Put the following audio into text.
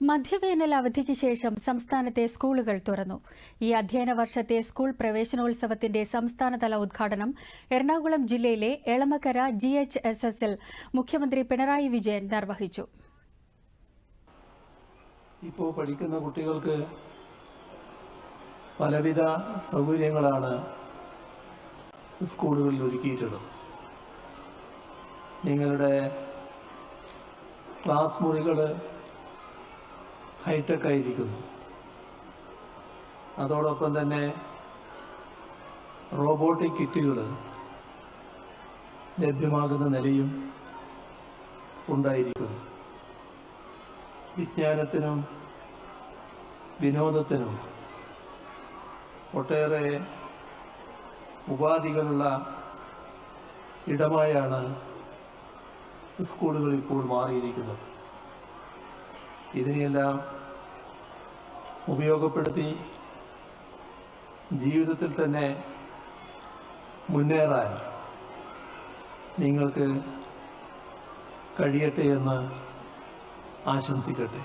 മധ്യവേനൽ അവധിക്ക് ശേഷം സംസ്ഥാനത്തെ സ്കൂളുകൾ തുറന്നു. ഈ അധ്യയന വർഷത്തെ സ്കൂൾ പ്രവേശനോത്സവത്തിന്റെ സംസ്ഥാനതല ഉദ്ഘാടനം എറണാകുളം ജില്ലയിലെ എളമക്കര ജി എച്ച് എസ് എസിൽ മുഖ്യമന്ത്രി പിണറായി വിജയൻ നിർവഹിച്ചു. ഇപ്പോൾ പഠിക്കുന്ന കുട്ടികൾക്ക് പലവിധ സൗകര്യങ്ങളാണ് സ്കൂളുകളിൽ ഒരുക്കിയിട്ടുള്ളത്. നിങ്ങളുടെ ക്ലാസ് മുറികൾ ഹൈടെക് ആയിരിക്കുന്നു അതോടൊപ്പം തന്നെ റോബോട്ടിക് കിറ്റുകൾ ലഭ്യമാകുന്ന നിലയും ഉണ്ടായിരിക്കുന്നു. വിജ്ഞാനത്തിനും വിനോദത്തിനും ഒട്ടേറെ ഉപാധികളുള്ള ഇടമായാണ് സ്കൂളുകൾ ഇപ്പോൾ മാറിയിരിക്കുന്നത്. ഇതിനെയെല്ലാം ഉപയോഗപ്പെടുത്തി ജീവിതത്തിൽ തന്നെ മുന്നേറാൻ നിങ്ങൾക്ക് കഴിയട്ടെ എന്ന് ആശംസിക്കട്ടെ.